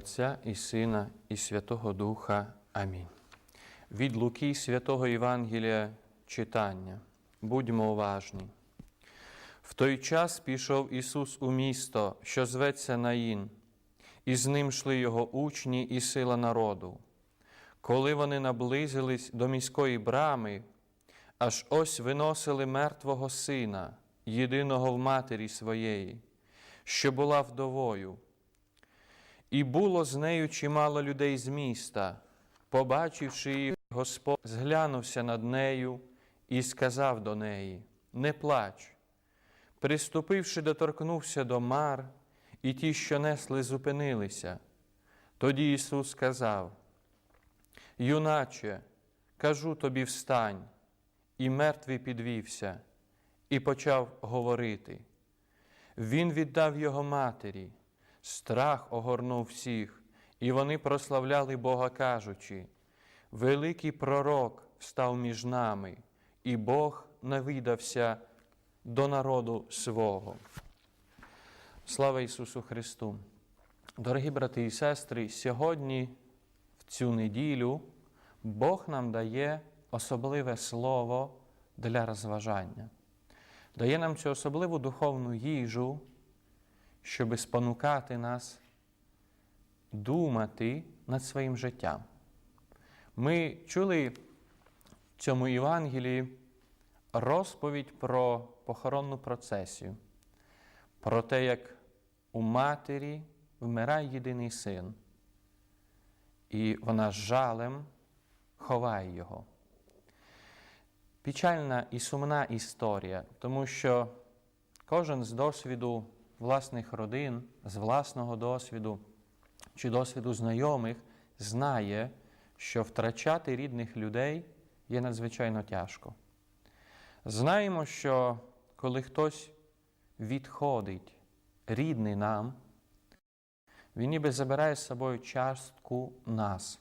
Отця і Сина, і Святого Духа. Амінь. Від Луки Святого Євангелія читання. Будьмо уважні. В той час пішов Ісус у місто, що зветься Наїн, і з ним йшли його учні і сила народу. Коли вони наблизились до міської брами, аж ось виносили мертвого сина, єдиного в матері своєї, що була вдовою. І було з нею чимало людей з міста. Побачивши їх, Господь зглянувся над нею і сказав до неї: Не плач. Приступивши, доторкнувся до мар, і ті, що несли, зупинилися. Тоді Ісус сказав: Юначе, кажу тобі, встань, і мертвий підвівся, і почав говорити. Він віддав його матері. Страх огорнув всіх, і вони прославляли Бога, кажучи: Великий пророк встав між нами, і Бог навідався до народу свого. Слава Ісусу Христу! Дорогі брати і сестри, сьогодні, в цю неділю, Бог нам дає особливе слово для розважання, дає нам цю особливу духовну їжу щоби спонукати нас думати над своїм життям. Ми чули в цьому Євангелії розповідь про похоронну процесію, про те, як у матері вмирає єдиний син, і вона жалем ховає його. Печальна і сумна історія, тому що кожен з досвіду власних родин, з власного досвіду чи досвіду знайомих знає, що втрачати рідних людей є надзвичайно тяжко. Знаємо, що коли хтось відходить рідний нам, він ніби забирає з собою частку нас.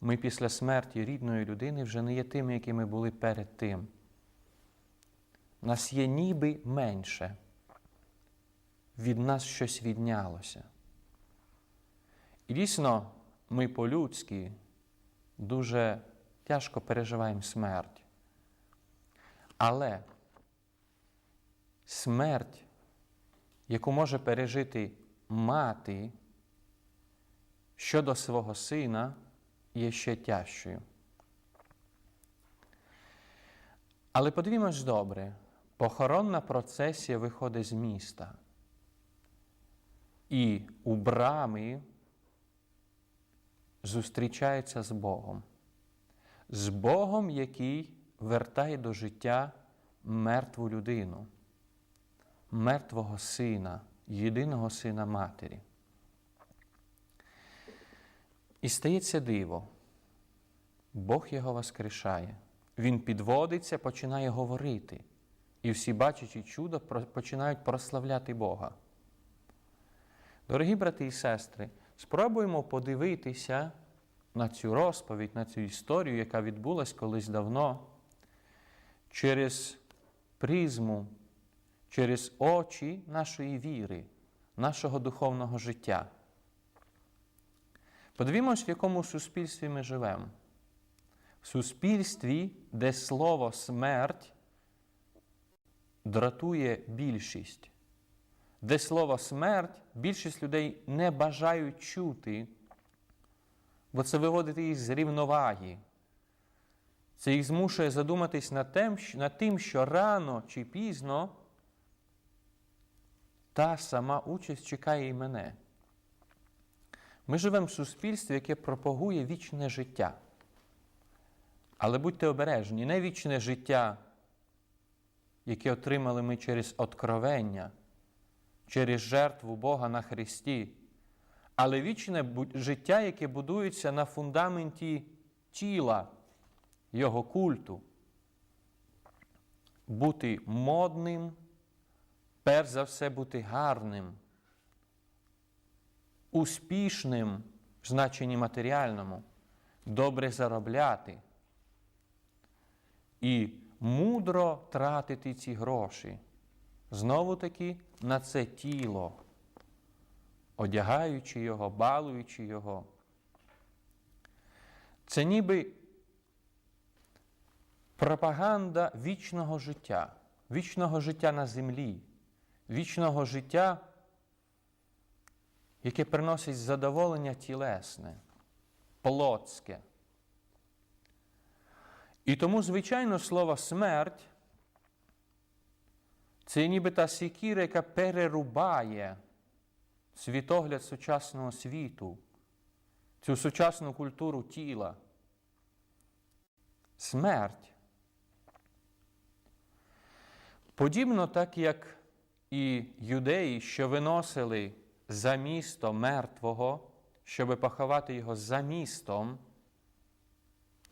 Ми після смерті рідної людини вже не є тими, якими були перед тим. Нас є ніби менше від нас щось віднялося. І дійсно, ми по-людськи дуже тяжко переживаємо смерть. Але смерть, яку може пережити мати щодо свого сина, є ще тяжчою. Але подивімось добре, похоронна процесія виходить з міста. І у брамі зустрічається з Богом, з Богом, який вертає до життя мертву людину, мертвого сина, єдиного сина матері. І стається диво. Бог його воскрешає. Він підводиться, починає говорити. І всі, бачачи чудо, починають прославляти Бога. Дорогі брати і сестри, спробуємо подивитися на цю розповідь, на цю історію, яка відбулась колись давно, через призму, через очі нашої віри, нашого духовного життя. Подивімось, в якому суспільстві ми живемо. В суспільстві, де слово смерть дратує більшість де слово смерть більшість людей не бажають чути, бо це виводить їх з рівноваги. Це їх змушує задуматись над тим, що рано чи пізно та сама участь чекає і мене. Ми живемо в суспільстві, яке пропагує вічне життя. Але будьте обережні, не вічне життя, яке отримали ми через откровення через жертву Бога на Христі, але вічне життя, яке будується на фундаменті тіла, Його культу. Бути модним, перш за все бути гарним, успішним в значенні матеріальному, добре заробляти і мудро тратити ці гроші. Знову таки на це тіло, одягаючи його, балуючи його. Це ніби пропаганда вічного життя, вічного життя на землі, вічного життя, яке приносить задоволення тілесне, плотське. І тому, звичайно, слово смерть це ніби та сікіра, яка перерубає світогляд сучасного світу, цю сучасну культуру тіла. Смерть. Подібно так, як і юдеї, що виносили за місто мертвого, щоб поховати його за містом,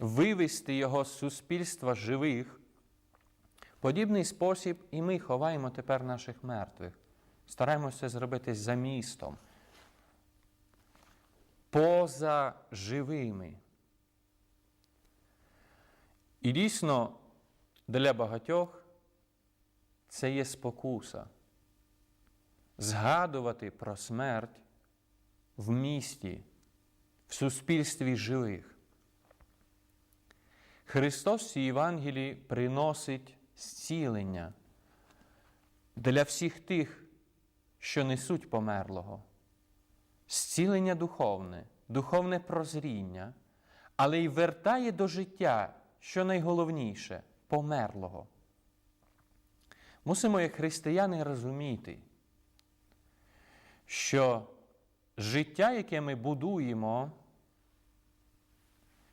вивести його з суспільства живих. Подібний спосіб і ми ховаємо тепер наших мертвих. Стараємося це зробити за містом, поза живими. І дійсно для багатьох це є спокуса. Згадувати про смерть в місті, в суспільстві живих. Христос в Євангелії приносить зцілення для всіх тих, що несуть померлого, зцілення духовне, духовне прозріння, але й вертає до життя, що найголовніше померлого. Мусимо, як християни, розуміти, що життя, яке ми будуємо,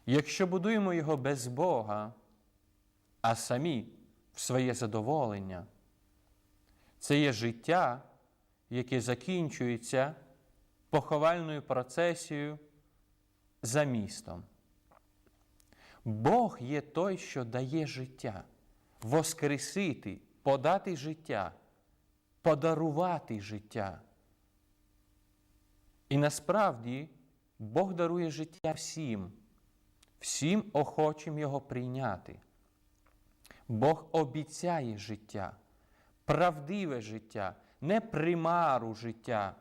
якщо будуємо його без Бога, а самі в своє задоволення, це є життя, яке закінчується поховальною процесією за містом. Бог є той, що дає життя, воскресити, подати життя, подарувати життя. І насправді Бог дарує життя всім, всім охочим його прийняти. Бог обіцяє життя, правдиве життя, не примару життя,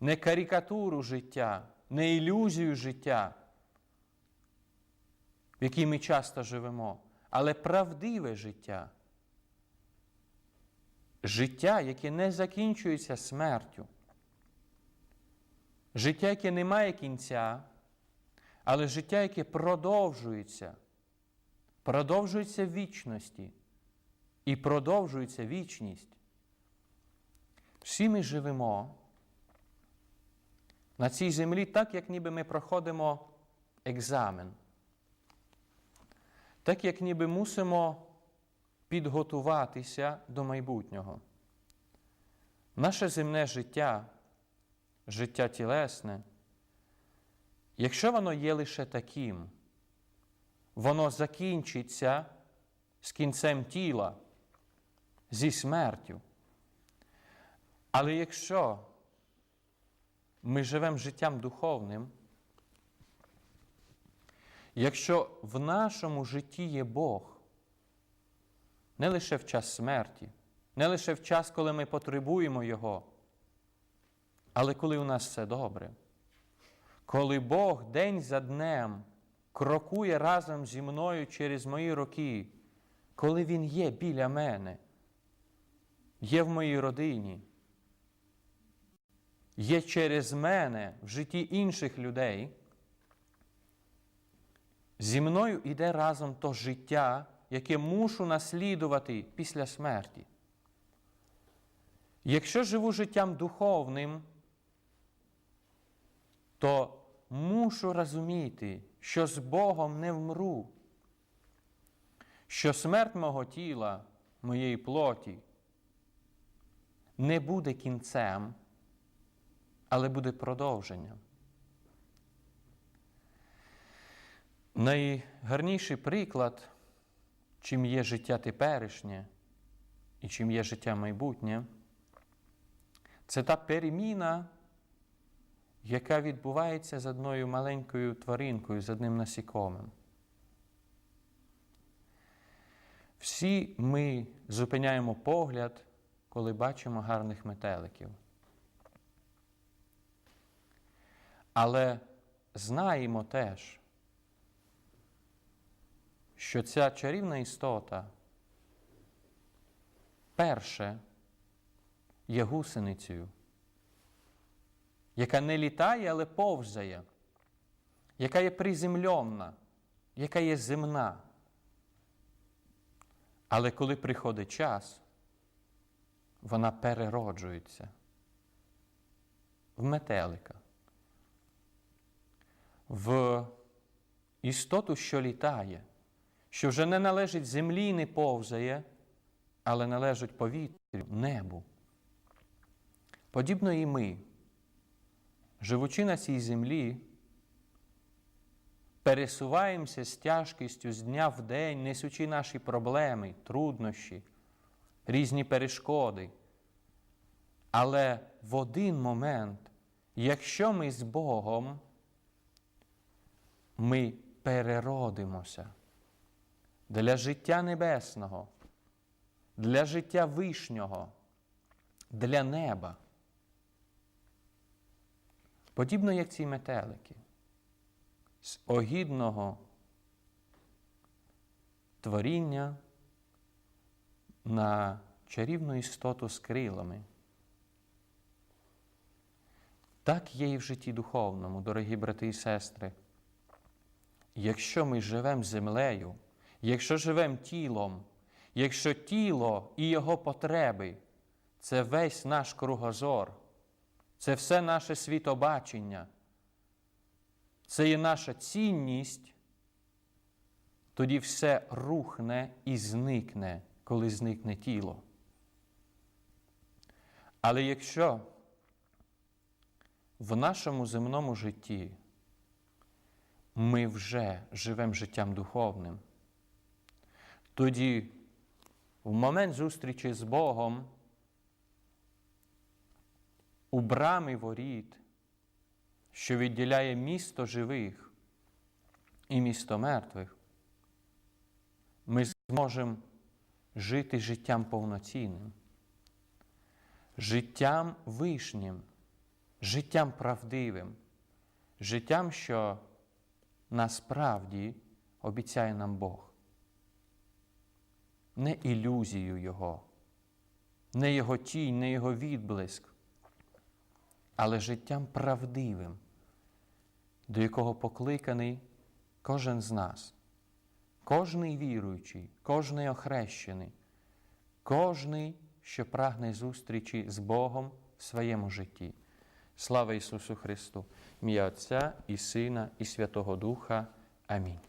не карикатуру життя, не ілюзію життя, в якій ми часто живемо, але правдиве життя. Життя, яке не закінчується смертю. Життя, яке не має кінця, але життя, яке продовжується, продовжується в вічності і продовжується вічність. Всі ми живемо на цій землі так, як ніби ми проходимо екзамен, так як ніби мусимо підготуватися до майбутнього. Наше земне життя, життя тілесне, якщо воно є лише таким, воно закінчиться з кінцем тіла, зі смертю. Але якщо ми живемо життям духовним, якщо в нашому житті є Бог, не лише в час смерті, не лише в час, коли ми потребуємо Його, але коли у нас все добре, коли Бог день за днем крокує разом зі мною через мої роки, коли Він є біля мене, є в моїй родині, є через мене в житті інших людей, зі мною йде разом то життя, яке мушу наслідувати після смерті. Якщо живу життям духовним, то мушу розуміти, що з Богом не вмру, що смерть мого тіла, моєї плоті, не буде кінцем, але буде продовженням. Найгарніший приклад, чим є життя теперішнє і чим є життя майбутнє, це та переміна, яка відбувається з одною маленькою тваринкою, з одним насікомим. Всі ми зупиняємо погляд, коли бачимо гарних метеликів. Але знаємо теж, що ця чарівна істота перше є гусеницею, яка не літає, але повзає, яка є приземльовна, яка є земна. Але коли приходить час, вона перероджується в метелика, в істоту, що літає, що вже не належить землі, не повзає, але належить повітрю, небу. Подібно і ми, живучи на цій землі, пересуваємося з тяжкістю з дня в день, несучи наші проблеми, труднощі, різні перешкоди. Але в один момент, якщо ми з Богом, ми переродимося для життя небесного, для життя вишнього, для неба. Подібно як ці метелики з огідного творіння на чарівну істоту з крилами. Так є і в житті духовному, дорогі брати і сестри. Якщо ми живемо землею, якщо живемо тілом, якщо тіло і його потреби це весь наш кругозор, це все наше світобачення, це є наша цінність, тоді все рухне і зникне, коли зникне тіло. Але якщо в нашому земному житті ми вже живемо життям духовним, тоді в момент зустрічі з Богом у брамі воріт, що відділяє місто живих і місто мертвих, ми зможемо жити життям повноцінним, життям вишнім, життям правдивим, життям, що насправді обіцяє нам Бог. Не ілюзію Його, не Його тінь, не Його відблиск, але життям правдивим, до якого покликаний кожен з нас, кожний віруючий, кожний охрещений, кожний, що прагне зустрічі з Богом в своєму житті. Слава Ісусу Христу, ім'я Отця і Сина, і Святого Духа. Амінь.